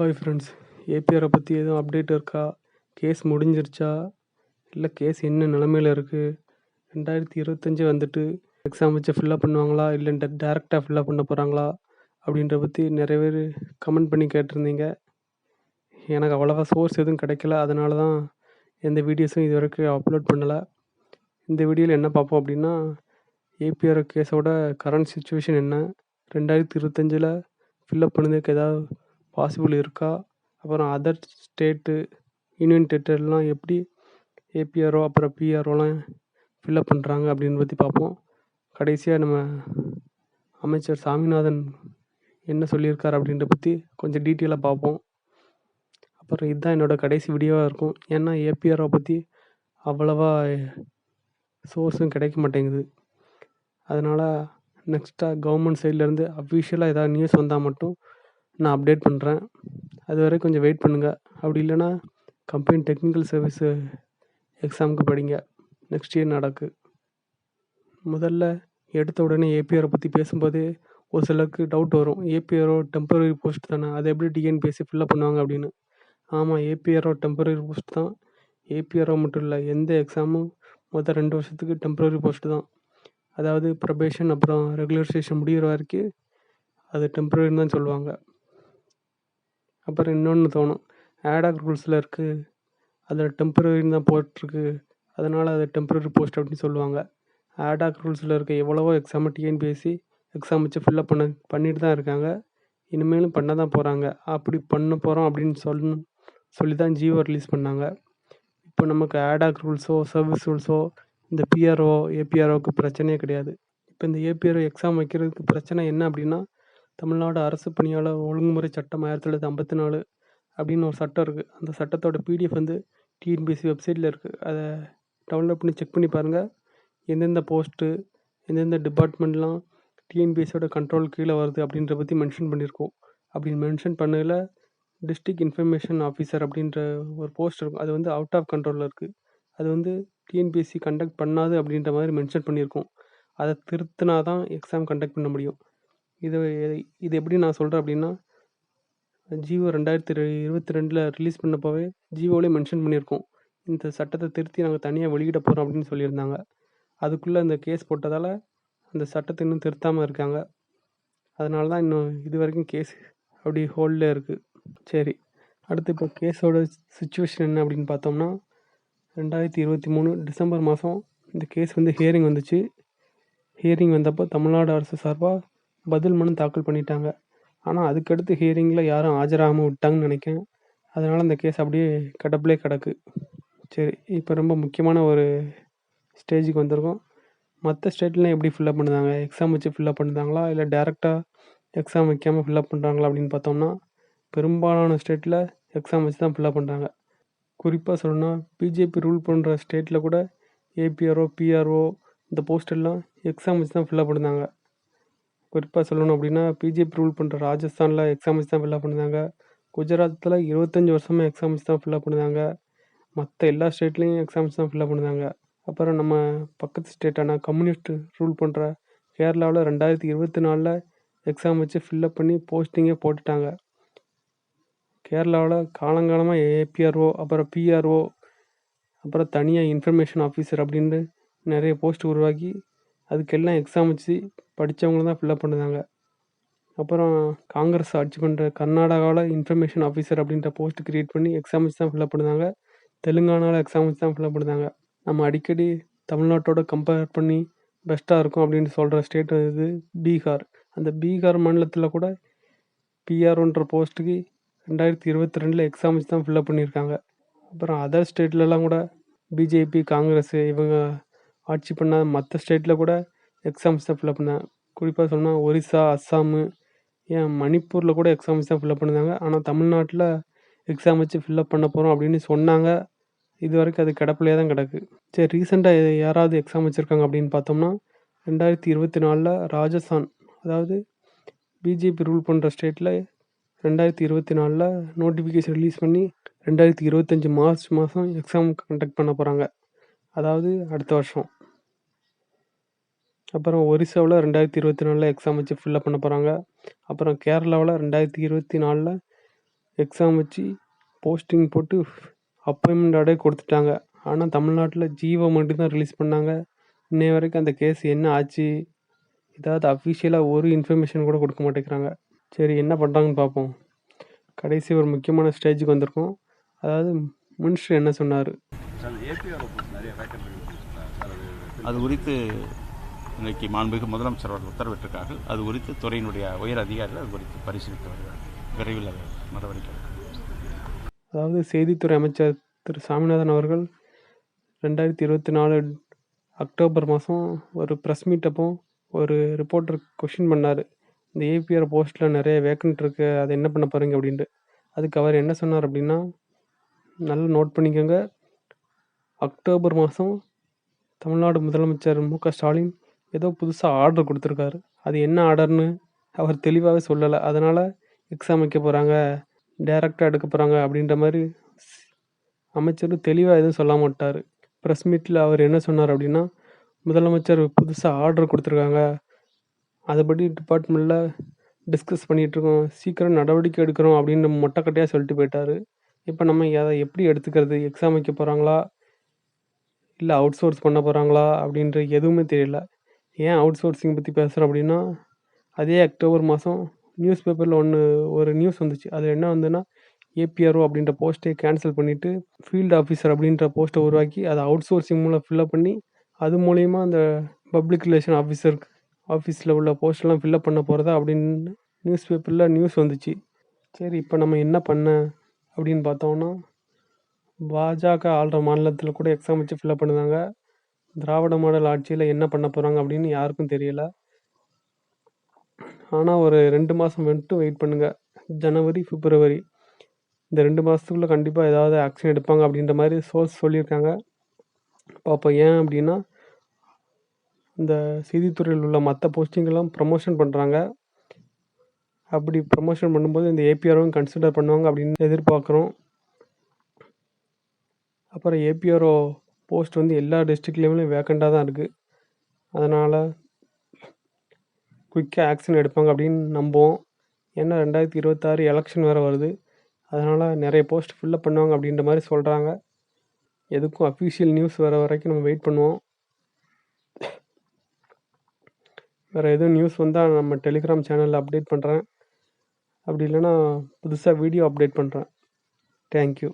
Hi friends ஏபிஆரை பற்றி எதுவும் update இருக்கா? கேஸ் முடிஞ்சிருச்சா? இல்லை கேஸ் என்ன நிலமையில இருக்குது ரெண்டாயிரத்தி இருபத்தஞ்சி வந்துட்டு எக்ஸாம் வச்சு ஃபில்லப் பண்ணுவாங்களா? இல்லை டேரெக்டாக ஃபில்லப் பண்ண போகிறாங்களா அப்படின்ற பற்றி நிறைய பேர் கமெண்ட் பண்ணி கேட்டிருந்தீங்க. எனக்கு அவ்வளோவா சோர்ஸ் எதுவும் கிடைக்கல. அதனால தான் எந்த வீடியோஸும் இது வரைக்கும் அப்லோட் பண்ணலை. இந்த வீடியோவில் என்ன பார்ப்போம் அப்படின்னா ஏபிஆர் கேஸோட கரண்ட் சுச்சுவேஷன் என்ன? ரெண்டாயிரத்தி இருபத்தஞ்சில் ஃபில்லப் பண்ணதுக்கு ஏதாவது பாசிபிள் இருக்கா? அப்புறம் அதர் ஸ்டேட்டு யூனியன் டெரிட்டரிலாம் எப்படி ஏபிஆர்ஓ அப்புறம் பிஆர்ஓலாம் ஃபில்லப் பண்ணுறாங்க அப்படின்னு பற்றி பார்ப்போம். கடைசியாக நம்ம அமைச்சர் சாமிநாதன் என்ன சொல்லியிருக்கார் அப்படின்றத பற்றி கொஞ்சம் டீட்டெயிலாக பார்ப்போம். அப்புறம் இதுதான் என்னோடய கடைசி வீடியோவாக இருக்கும். ஏன்னா ஏபிஆர்ஓ பற்றி அவ்வளவா சோர்ஸும் கிடைக்க மாட்டேங்குது. அதனால் நெக்ஸ்ட்டாக கவர்மெண்ட் சைட்லேருந்து அஃபிஷியலாக ஏதாவது நியூஸ் வந்தால் மட்டும் நான் அப்டேட் பண்ணுறேன் அது வரை கொஞ்சம் வெயிட் பண்ணுங்கள் அப்படி இல்லைன்னா கம்பெனி டெக்னிக்கல் சர்வீஸு எக்ஸாமுக்கு படிங்க. நெக்ஸ்ட் இயர் நடக்கு. முதல்ல எடுத்த உடனே ஏபிஆரை பற்றி பேசும்போதே ஒரு சிலருக்கு டவுட் வரும். ஏபிஆரோ டெம்பரரி போஸ்ட் தானே? அதை எப்படி டிஎன்பிஎஸ்சி ஃபில்லப் பண்ணுவாங்க அப்படின்னு. ஆமாம் ஏபிஆரோ டெம்பரரி போஸ்ட் தான். ஏபிஆரோ மட்டும் இல்லை எந்த எக்ஸாமும் மொத்தம் ரெண்டு வருஷத்துக்கு டெம்பரரி போஸ்ட்டு தான். அதாவது ப்ரொபேஷன் அப்புறம் ரெகுலரைசேஷன் முடிகிற வரைக்கும் அது டெம்பரரின்னு தான் சொல்லுவாங்க. அப்புறம் இன்னொன்று தோணும். ஆடாக் ரூல்ஸில் இருக்குது அதில் டெம்பரரின்னு தான் போட்டிருக்கு. அதனால் அது டெம்பரரி போஸ்ட் அப்படின்னு சொல்லுவாங்க. ஆடாக் ரூல்ஸில் இருக்க எவ்வளவோ எக்ஸாம் டிஎன்பிஎஸ்சி எக்ஸாம் வச்சு ஃபில்லப் பண்ண பண்ணிட்டு தான் இருக்காங்க. இனிமேலும் பண்ண தான் போகிறாங்க அப்படி பண்ண போகிறோம் அப்படின்னு சொல்லணும் சொல்லி தான் ஜியோ ரிலீஸ் பண்ணாங்க. இப்போ நமக்கு ஆடாக் ரூல்ஸோ சர்வீஸ் ரூல்ஸோ இந்த பிஆர்ஓ ஏபிஆர்ஓக்கு பிரச்சனையே கிடையாது. இப்போ இந்த ஏபிஆர்ஓ எக்ஸாம் வைக்கிறதுக்கு பிரச்சனை என்ன அப்படின்னா தமிழ்நாடு அரசு பணியாளர் ஒழுங்குமுறை சட்டம் ஆயிரத்தி தொள்ளாயிரத்தி ஐம்பத்தி நாலு அப்படின்னு ஒரு சட்டம் இருக்குது அந்த சட்டத்தோட பிடிஎஃப் வந்து டிஎன்பிஎஸ்சி வெப்சைட்டில் இருக்குது அதை டவுன்லோட் பண்ணி செக் பண்ணி பாருங்கள் எந்தெந்த போஸ்ட்டு எந்தெந்த டிபார்ட்மெண்ட்லாம் டிஎன்பிஎஸ்சியோட கண்ட்ரோல் கீழே வருது அப்படின்ற பற்றி மென்ஷன் பண்ணியிருக்கோம் அப்படின்னு மென்ஷன் பண்ணதில் டிஸ்ட்ரிக் இன்ஃபர்மேஷன் ஆஃபீஸர் அப்படின்ற ஒரு போஸ்ட் இருக்கும். அது வந்து அவுட் ஆஃப் கண்ட்ரோலில் இருக்குது அது வந்து டிஎன்பிஎஸ்சி கண்டக்ட் பண்ணாது அப்படின்ற மாதிரி மென்ஷன் பண்ணியிருக்கோம் அதை திருத்தினா தான் எக்ஸாம் கண்டக்ட் பண்ண முடியும். இது இது எப்படி நான் சொல்கிறேன் அப்படின்னா ஜியோ ரெண்டாயிரத்தி இருபத்தி ரெண்டில் ரிலீஸ் பண்ணப்போவே ஜியோவிலே மென்ஷன் பண்ணியிருக்கோம். இந்த சட்டத்தை திருத்தி நாங்கள் தனியாக வெளியிட போகிறோம் அப்படின்னு சொல்லியிருந்தாங்க. அதுக்குள்ளே அந்த கேஸ் போட்டதால் அந்த சட்டத்தை இன்னும் திருத்தாமல் இருக்காங்க. அதனால தான் இன்னும் இது வரைக்கும் கேஸ் அப்படி ஹோல்டில் இருக்குது சரி அடுத்து இப்போ கேஸோட சுச்சுவேஷன் என்ன அப்படின்னு பார்த்தோம்னா ரெண்டாயிரத்தி இருபத்தி மூணு டிசம்பர் மாதம் இந்த கேஸ் வந்து ஹியரிங் வந்துச்சு. ஹியரிங் வந்தப்போ தமிழ்நாடு அரசு சார்பாக பதில் மனு தாக்கல் பண்ணிட்டாங்க. ஆனால் அதுக்கடுத்து ஹியரிங்கில் யாரும் ஆஜராகாமல் விட்டாங்கன்னு நினைக்கிறேன். அதனால் அந்த கேஸ் அப்படியே கடப்பிலே கிடக்கு. சரி இப்போ ரொம்ப முக்கியமான ஒரு ஸ்டேஜுக்கு வந்திருக்கோம். மற்ற ஸ்டேட்லாம் எப்படி ஃபில்லப் பண்ணுதாங்க? எக்ஸாம் வச்சு ஃபில்லப் பண்ணுறாங்களா இல்லை டேரெக்டாக எக்ஸாம் வைக்காமல் ஃபில்லப் பண்ணுறாங்களா அப்படின்னு பார்த்தோம்னா பெரும்பாலான ஸ்டேட்டில் எக்ஸாம் வச்சு தான் ஃபில்லப் பண்ணுறாங்க குறிப்பாக சொல்லணும்னா பிஜேபி ரூல் பண்ணுற ஸ்டேட்டில் கூட ஏபிஆர்ஓ பிஆர்ஓ இந்த போஸ்ட் எல்லாம் எக்ஸாம் வச்சு தான் ஃபில்லப் பண்ணுறாங்க குறிப்பாக சொல்லணும் அப்படின்னா பிஜேபி ரூல் பண்ணுற ராஜஸ்தானில் எக்ஸாம்ஸ் தான் ஃபில்லப் பண்ணுறாங்க குஜராத்தில் இருபத்தஞ்சி வருஷமாக எக்ஸாம்ஸ் தான் ஃபில்லப் பண்ணுறாங்க மற்ற எல்லா ஸ்டேட்லேயும் எக்ஸாம்ஸ் தான் ஃபில்லப் பண்ணுறாங்க அப்புறம் நம்ம பக்கத்து ஸ்டேட்டான கம்யூனிஸ்ட் ரூல் பண்ணுற கேரளாவில் ரெண்டாயிரத்தி இருபத்தி நாலில் எக்ஸாம் வச்சு ஃபில்லப் பண்ணி போஸ்டிங்கே போட்டுட்டாங்க. கேரளாவில் காலங்காலமாக ஏபிஆர்ஓ அப்புறம் பிஆர்ஓ அப்புறம் தனியாக இன்ஃபர்மேஷன் ஆஃபீஸர் அப்படின்னு நிறைய போஸ்ட் உருவாக்கி அதுக்கெல்லாம் எக்ஸாம் வச்சு படித்தவங்க தான் ஃபில்லப் பண்ணுறாங்க அப்புறம் காங்கிரஸ் ஆட்சி பண்ணுற கர்நாடகாவில் இன்ஃபர்மேஷன் ஆஃபீஸர் அப்படின்ற போஸ்ட் க்ரியேட் பண்ணி எக்ஸாம் வச்சு தான் ஃபில்லப் பண்ணுறாங்க தெலுங்கானாவில் எக்ஸாம் வச்சு தான் ஃபில்லப் பண்ணுறாங்க நம்ம அடிக்கடி தமிழ்நாட்டோட கம்பேர் பண்ணி பெஸ்ட்டாக இருக்கும் அப்படின்னு சொல்கிற ஸ்டேட் இது பீகார். அந்த பீகார் மாநிலத்தில் கூட பிஆர்ஓன்ற போஸ்ட்டுக்கு ரெண்டாயிரத்தி இருபத்தி ரெண்டில் எக்ஸாம் வச்சு தான் ஃபில்லப் பண்ணியிருக்காங்க. அப்புறம் அதர் ஸ்டேட்லலாம் கூட பிஜேபி காங்கிரஸ் இவங்க ஆட்சி பண்ண மற்ற ஸ்டேட்டில் கூட எக்ஸாம்ஸ் தான் ஃபில்அப் பண்ணேன் குறிப்பாக சொன்னால் ஒரிசா அஸ்ஸாமு ஏன் மணிப்பூரில் கூட எக்ஸாம்ஸ் தான் ஃபில்லப் பண்ணியிருந்தாங்க ஆனால் தமிழ்நாட்டில் எக்ஸாம் வச்சு ஃபில்அப் பண்ண போகிறோம் அப்படின்னு சொன்னாங்க. இது வரைக்கும் அது கிடப்பிலே தான் கிடக்கு. சரி ரீசெண்டாக யாராவது எக்ஸாம் வச்சுருக்காங்க அப்படின்னு பார்த்தோம்னா ரெண்டாயிரத்தி இருபத்தி நாலில் ராஜஸ்தான் அதாவது பிஜேபி ரூல் பண்ணுற ஸ்டேட்டில் ரெண்டாயிரத்தி இருபத்தி நாலில் நோட்டிஃபிகேஷன் ரிலீஸ் பண்ணி ரெண்டாயிரத்தி இருபத்தஞ்சி மார்ச் மாதம் எக்ஸாம் கண்டக்ட் பண்ண போகிறாங்க அதாவது அடுத்த வருஷம். அப்புறம் ஒரிசாவில் ரெண்டாயிரத்தி இருபத்தி நாலில் எக்ஸாம் வச்சு ஃபில்லப் பண்ண போகிறாங்க அப்புறம் கேரளாவில் ரெண்டாயிரத்தி இருபத்தி நாலில் எக்ஸாம் வச்சு போஸ்டிங் போட்டு அப்பாயின்மெண்ட் ஆர்டரே கொடுத்துட்டாங்க. ஆனால் தமிழ்நாட்டில் ஜீவோ மட்டும்தான் ரிலீஸ் பண்ணாங்க. இன்னைய வரைக்கும் அந்த கேஸ் என்ன ஆச்சு? ஏதாவது அஃபிஷியலாக ஒரு இன்ஃபர்மேஷன் கூட கொடுக்க மாட்டேங்கிறாங்க. சரி என்ன பண்ணுறாங்கன்னு பார்ப்போம். கடைசி ஒரு முக்கியமான ஸ்டேஜுக்கு வந்திருக்கோம். அதாவது மினிஸ்டர் என்ன சொன்னார்? நிறைய அது குறித்து இன்றைக்கு மாண்புமிகு முதலமைச்சர் அவர்கள் உத்தரவிட்டிருக்கார்கள். அது குறித்து துறையினுடைய உயர் அதிகாரிகள் அது குறித்து பரிசீலித்து வருகிறார் விரைவில் அது நடவடிக்கை அதாவது செய்தித்துறை அமைச்சர் திரு சாமிநாதன் அவர்கள் ரெண்டாயிரத்தி இருபத்தி நாலு அக்டோபர் மாதம் ஒரு ப்ரெஸ் மீட் அப்போ ஒரு ரிப்போர்ட்டர் கொஷின் பண்ணார். இந்த ஏபிஆர் போஸ்ட்டில் நிறைய வேக்கன்ட் இருக்குது அதை என்ன பண்ண போகிறீங்க அப்படின்ட்டு. அதுக்கு அவர் என்ன சொன்னார் அப்படின்னா நல்லா நோட் பண்ணிக்கோங்க. அக்டோபர் மாதம் தமிழ்நாடு முதலமைச்சர் மு க ஸ்டாலின் ஏதோ புதுசாக ஆர்டர் கொடுத்துருக்காரு. அது என்ன ஆர்டர்னு அவர் தெளிவாகவே சொல்லலை. அதனால் எக்ஸாம் வைக்க போகிறாங்க டேரெக்டாக எடுக்க போகிறாங்க அப்படின்ற மாதிரி அமைச்சரும் அமைச்சர் தெளிவாக எதுவும் சொல்ல மாட்டார். ப்ரெஸ் மீட்டில் அவர் என்ன சொன்னார் அப்படின்னா முதலமைச்சர் புதுசாக ஆர்டர் கொடுத்துருக்காங்க. அதுபடி டிபார்ட்மெண்ட்டில் டிஸ்கஸ் பண்ணிகிட்ருக்கோம் சீக்கிரம் நடவடிக்கை எடுக்கிறோம் அப்படின்னு மொட்டைக்கட்டையாக சொல்லிட்டு போயிட்டாரு. இப்போ நம்ம அதை எப்படி எடுத்துக்கிறது? எக்ஸாம் வைக்க போகிறாங்களா இல்லை அவுட் சோர்ஸ் பண்ண போகிறாங்களா அப்படின்ற எதுவுமே தெரியல. ஏன் அவுட் சோர்சிங் பற்றி பேசுகிறோம் அப்படின்னா அதே அக்டோபர் மாதம் நியூஸ் பேப்பரில் ஒன்று ஒரு நியூஸ் வந்துச்சு. அது என்ன வந்துன்னா ஏபிஆர்ஓ அப்படின்ற போஸ்ட்டை கேன்சல் பண்ணிவிட்டு ஃபீல்டு ஆஃபீஸர் அப்படின்ற போஸ்ட்டை உருவாக்கி அதை அவுட் சோர்சிங் மூலம் ஃபில்அப் பண்ணி அது மூலயமா அந்த பப்ளிக் ரிலேஷன் ஆஃபீஸர் ஆஃபீஸில் உள்ள போஸ்ட்லாம் ஃபில்அப் பண்ண போகிறதா அப்படின்னு நியூஸ் பேப்பரில் நியூஸ் வந்துச்சு. சரி இப்போ நம்ம என்ன பண்ண அப்படின்னு பார்த்தோம்னா பாஜக ஆள்ற மாநிலத்தில் கூட எக்ஸாம் வச்சு ஃபில்அப் பண்ணுதாங்க. திராவிட மாடல் ஆட்சியில் என்ன பண்ண போகிறாங்க அப்படின்னு யாருக்கும் தெரியல. ஆனால் ஒரு ரெண்டு மாதம் மட்டும் வெயிட் பண்ணுங்கள் ஜனவரி பிப்ரவரி. இந்த ரெண்டு மாதத்துக்குள்ளே கண்டிப்பாக ஏதாவது ஆக்ஷன் எடுப்பாங்க அப்படின்ற மாதிரி சோர்ஸ் சொல்லியிருக்காங்க. பார்ப்போம் ஏன் அப்படின்னா இந்த செய்தித்துறையில் உள்ள மற்ற போஸ்டிங்கெல்லாம் ப்ரமோஷன் பண்ணுறாங்க அப்படி ப்ரமோஷன் பண்ணும்போது இந்த ஏபிஆரும் கன்சிடர் பண்ணுவாங்க அப்படின்னு எதிர்பார்க்குறோம். அப்புறம் ஏபிஆரோ போஸ்ட் வந்து எல்லா டிஸ்ட்ரிக்ட்லேயுமே வேக்கண்ட்டாக தான் இருக்குது அதனால் குயிக்காக ஆக்ஷன் எடுப்பாங்க அப்படின்னு நம்புவோம். ஏன்னா ரெண்டாயிரத்தி இருபத்தாறு எலெக்ஷன் வேறு வருது. அதனால் நிறைய போஸ்ட் ஃபில்லப் பண்ணுவாங்க அப்படின்ற மாதிரி சொல்கிறாங்க எதுக்கும் அஃபிஷியல் நியூஸ் வர வரைக்கும் நம்ம வெயிட் பண்ணுவோம். வேறு எதுவும் நியூஸ் வந்தால் நம்ம டெலிகிராம் சேனலில் அப்டேட் பண்ணுறேன் அப்படி இல்லைன்னா புதுசாக வீடியோ அப்டேட் பண்ணுறேன் தேங்க்யூ